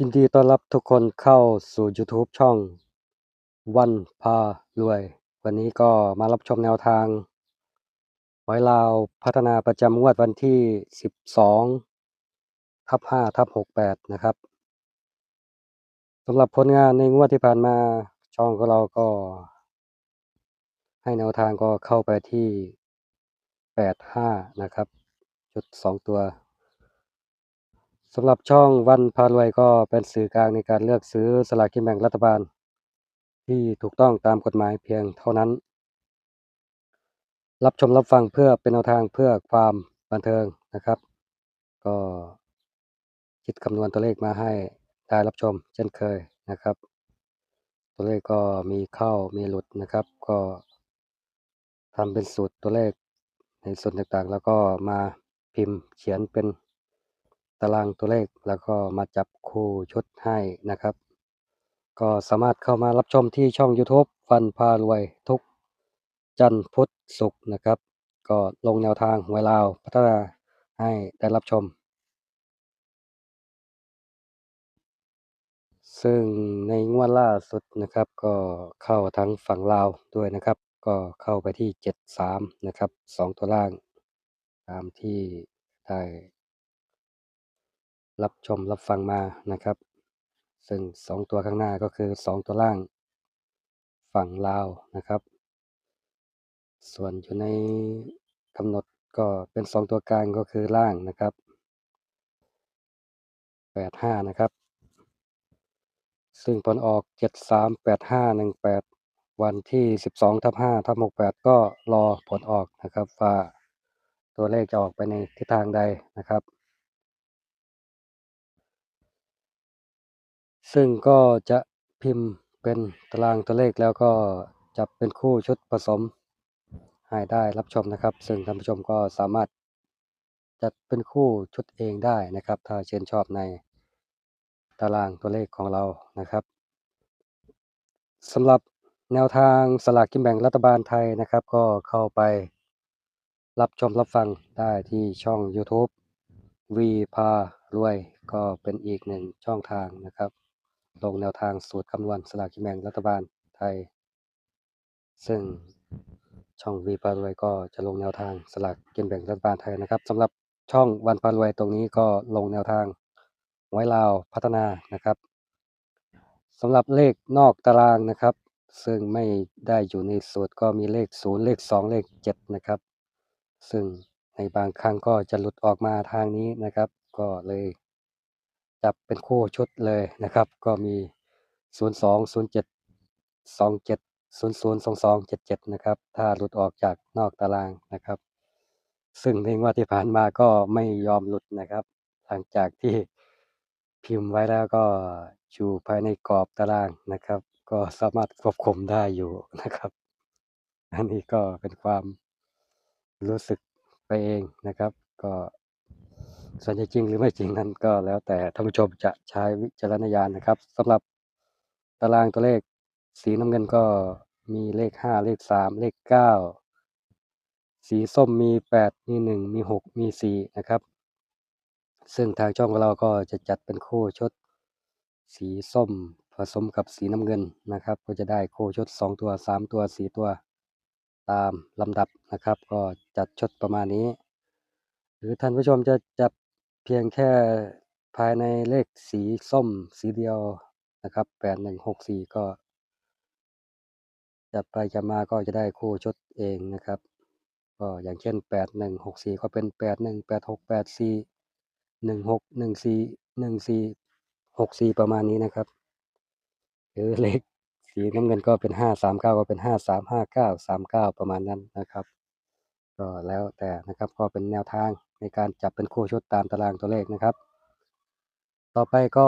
ยินดีต้อนรับทุกคนเข้าสู่ YouTube ช่องวันพารวย วันนี้ก็มารับชมแนวทางหวยลาวพัฒนาประจำงวดวันที่ 12ทับ5ทับ68 นะครับสำหรับผลงานในงวดที่ผ่านมาช่องของเราก็ ให้แนวทางก็เข้าไปที่ 85 นะครับ จุด 2 ตัว สำหรับช่องวันพารวยก็เป็นสื่อกลางในการเลือกซื้อสลากกินแบ่งรัฐบาล ที่ถูกต้องตามกฎหมายเพียงเท่านั้น รับชมรับฟังเพื่อเป็นแนวทางเพื่อความบันเทิงนะครับ ก็คิดคำนวณตัวเลขมาให้ได้รับชม เช่นเคยนะครับ ตัวเลขก็มีเข้ามีหลุดนะครับ ก็ทำเป็นสูตรตัวเลขในส่วนต่างๆ แล้วก็มาพิมพ์เขียนเป็น ตารางตัวเลขแล้วก็มาจับคู่ชุดให้นะครับ ก็สามารถเข้ามารับชมที่ช่อง YouTube ฟันพารวยทุก จันทร์พุธศุกร์นะครับ ก็ลงแนวทางหวยลาวพัฒนาให้ได้รับชม ซึ่งในงวดล่าสุดนะครับ ก็เข้าทั้งฝั่งลาวด้วยนะครับ ก็เข้าไปที่ 73 นะครับสองตัวล่าง ตามที่ได้ รับชมรับฟังมานะครับ ซึ่งสองตัวข้างหน้าก็คือสองตัวล่าง ฝั่งลาวนะครับ ส่วนอยู่ในกำหนดก็เป็นสองตัวกลางก็คือล่างนะครับ85นะครับ ซึ่งผลออก 738518 วันที่ 12ทับ5ทับ68 ก็รอผลออกนะครับว่าตัวเลขจะออกไปในทิศทางใดนะครับ ซึ่งก็จะพิมพ์เป็นตารางตัวเลขแล้วก็จับเป็นคู่ชุดผสมให้ได้รับชมนะครับ ซึ่งท่านผู้ชมก็สามารถจัดเป็นคู่ชุดเองได้นะครับ ถ้าเชื่นชอบในตารางตัวเลขของเรานะครับสำหรับแนวทางสลากกินแบ่งรัฐบาลไทยนะครับ ก็เข้าไปรับชมรับฟังได้ที่ช่อง YouTube วีพารวย ก็เป็นอีกหนึ่งช่องทางนะครับ ลงแนวทางสูตรคำนวณสลากกินแบ่งรัฐบาลไทย ซึ่งช่องวีพารวยก็จะลงแนวทางสลากกินแบ่งรัฐบาลไทยนะครับสำหรับช่องวันพารวยตรงนี้ก็ลงแนวทางไว้ลาวพัฒนานะครับสำหรับเลขนอกตารางนะครับ ซึ่งไม่ได้อยู่ในสูตรก็มีเลข 0 เลข 2 เลข 7 นะครับ ซึ่งในบางครั้งก็จะหลุดออกมาทางนี้นะครับ ก็เลย จับเป็นคู่ชุดเลยนะครับ ก็มี 02 07 27 00 22 77 นะครับ ถ้าหลุดออกจากนอกตารางนะครับ ซึ่งในงวดที่ผ่านมาก็ไม่ยอมหลุดนะครับ หลังจากที่พิมพ์ไว้แล้วก็อยู่ภายในกรอบตารางนะครับ ก็สามารถควบคุมได้อยู่นะครับ อันนี้ก็เป็นความรู้สึกไปเองนะครับ ก็ ส่วนจะจริงหรือไม่จริงนั้นก็แล้วแต่ท่านผู้ชมจะใช้วิจารณญาณนะครับสำหรับตารางตัวเลขสีน้ำเงินก็มีเลขห้าเลขสามเลขเก้าสีส้มมีแปดมีหนึ่งมีหกมีสี่นะครับ ซึ่งทางช่องของเราก็จะจัดเป็นคู่ชด สีส้มผสมกับสีน้ำเงินนะครับ ก็จะได้คู่ชดสองตัวสามตัวสี่ตัวตามลำดับนะครับ ก็จัดชดประมาณนี้ หรือท่านผู้ชมจะจับเพียงแค่ภายในเลขสีส้มสีเดียวนะครับแปดหนึ่งหกสี่ก็ จัดไปจะมาก็จะได้คู่ชุดเองนะครับ ก็อย่างเช่นแปดหนึ่งหกสี่ก็เป็นแปดหนึ่งแปดหกแปดสี่หนึ่งหกหนึ่งสี่หนึ่งสี่หกสี่ประมาณนี้นะครับ หรือเลขสีน้ำเงินก็เป็นห้าสามเก้าก็เป็นห้าสามห้าเก้าสามเก้าประมาณนั้นนะครับ ก็แล้วแต่นะครับก็เป็นแนวทาง ในการจับเป็นคู่ชุดตามตารางตัวเลขนะครับ ต่อไปก็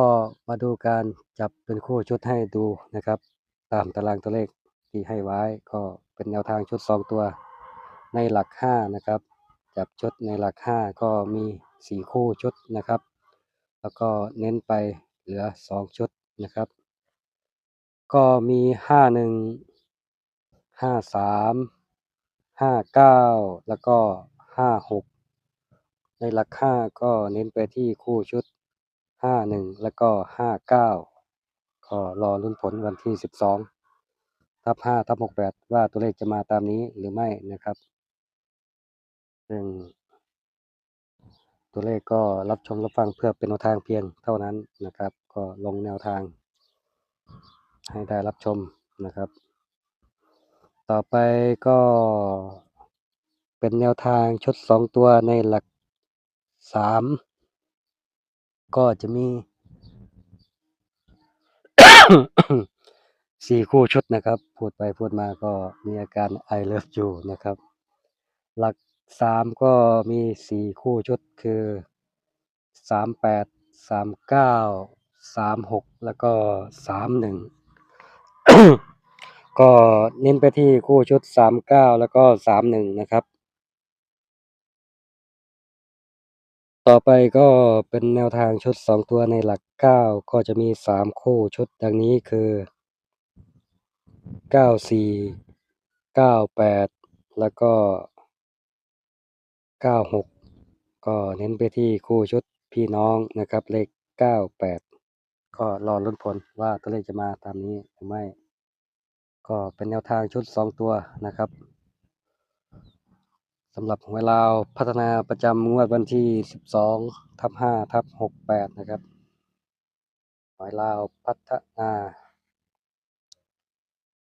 มาดูการจับเป็นคู่ชุดให้ดูนะครับ ตามตารางตัวเลขที่ให้ไว้ก็เป็นแนวทางชุด 2 ตัวในหลัก 5 นะครับ จับชุดในหลัก 5 ก็มี 4 คู่ชุดนะครับ แล้วก็เน้นไปเหลือ 2 ชุดนะครับ ก็มี 51 53 59 แล้วก็ 56 ในหลัก5ก็เน้นไปที่คู่ชุดห้าหนึ่งแล้วก็ห้าเก้าก็รอลุ้นผลวันที่สิบสองทับห้าทับหกแปดว่าตัวเลขจะมาตามนี้หรือไม่นะครับซึ่งตัวเลขก็รับชมรับฟังเพื่อเป็นแนวทางเพียงเท่านั้นนะครับ ก็ลงแนวทาง ให้ได้รับชมนะครับ ต่อไปก็เป็นแนวทางชุดสองตัวในหลัก สามก็จะมีสี่คู่ชุดนะครับ พูดไปพูดมาก็มีอาการไอเลิฟอยู่นะครับ หลักสามก็มีสี่คู่ชุดคือสามแปดสามเก้าสามหกแล้วก็สามหนึ่งก็เน้นไปที่คู่ชุดสามเก้าแล้วก็สามหนึ่งนะครับ ต่อไปก็เป็นแนวทางชุดสองตัวในหลักเก้าก็จะมีสามคู่ชุดดังนี้คือเก้าสี่เก้าแปดแล้วก็เก้าหกก็เน้นไปที่คู่ชุดพี่น้องนะครับเลขเก้าแปดก็รอลุ้นผลว่าตัวเลขจะมาตามนี้หรือไม่ ก็เป็นแนวทางชุดสองตัวนะครับ สำหรับหวยลาวพัฒนาประจำงวดวันที่ 12ทับ5ทับ68 นะครับหวยลาวพัฒนา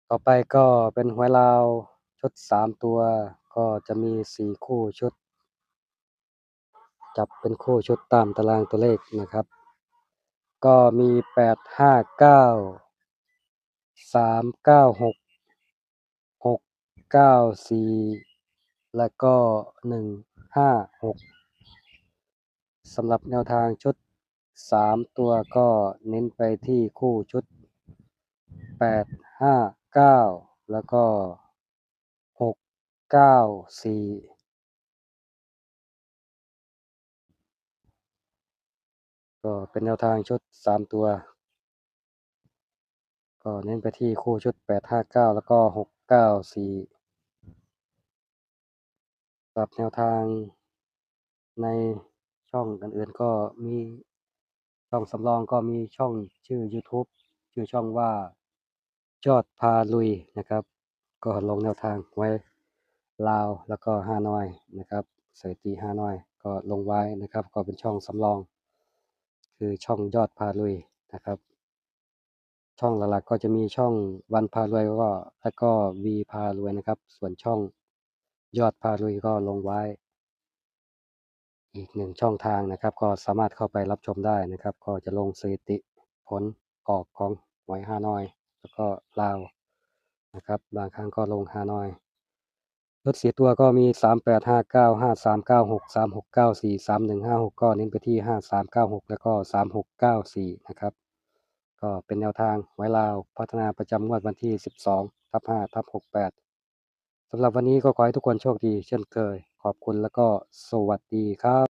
ต่อไปก็เป็นหวยลาวชุด 3 ตัว ก็จะมี 4 คู่ชุด จับเป็นคู่ชุดตามตารางตัวเลขนะครับ ก็มี 8 5 9 3 9 6 6 9 4 และก็หนึ่งห้าหกสำหรับแนวทางชุดสามตัวก็เน้นไปที่คู่ชุดแปดห้าเก้าแล้วก็หกเก้าสี่ก็เป็นแนวทางชุดสามตัว ก็เน้นไปที่คู่ชุดแปดห้าเก้าแล้วก็หกเก้า สำหรับแนวทางในช่องอื่นๆก็มีช่องสำรองก็มีช่องชื่อ YouTube ชื่อช่องว่ายอดพาลุยนะครับ ก็ลงแนวทางไว้ลาวแล้วก็ฮานอยนะครับสถิติฮานอยก็ลงไว้นะครับ ก็เป็นช่องสำรอง คือช่องยอดพาลุยนะครับ ช่องหลักๆก็จะมีช่องวันพารวยก็แล้วก็วีพารวยนะครับ ส่วนช่อง ยอดพารวยก็ลงไว้ อีกหนึ่งช่องทางนะครับ ก็สามารถเข้าไปรับชมได้นะครับ ก็จะลงสถิติผลออกของหวยฮานอย แล้วก็ลาวนะครับ บางครั้งก็ลงฮานอยรถสีตัวก็มีสามแปดห้าเก้าห้าสามเก้าหกสามหกเก้าสี่สามหนึ่งห้าหกก็เน้นไปที่ห้าสามเก้าหกแล้วก็สามหกเก้าสี่นะครับ ก็เป็นแนวทางไว้ลาว พัฒนาประจำงวดวันที่ 12ทับ5ทับ68 สำหรับวันนี้ก็ขอให้ทุกคนโชคดีเช่นเคย ขอบคุณแล้วก็สวัสดีครับ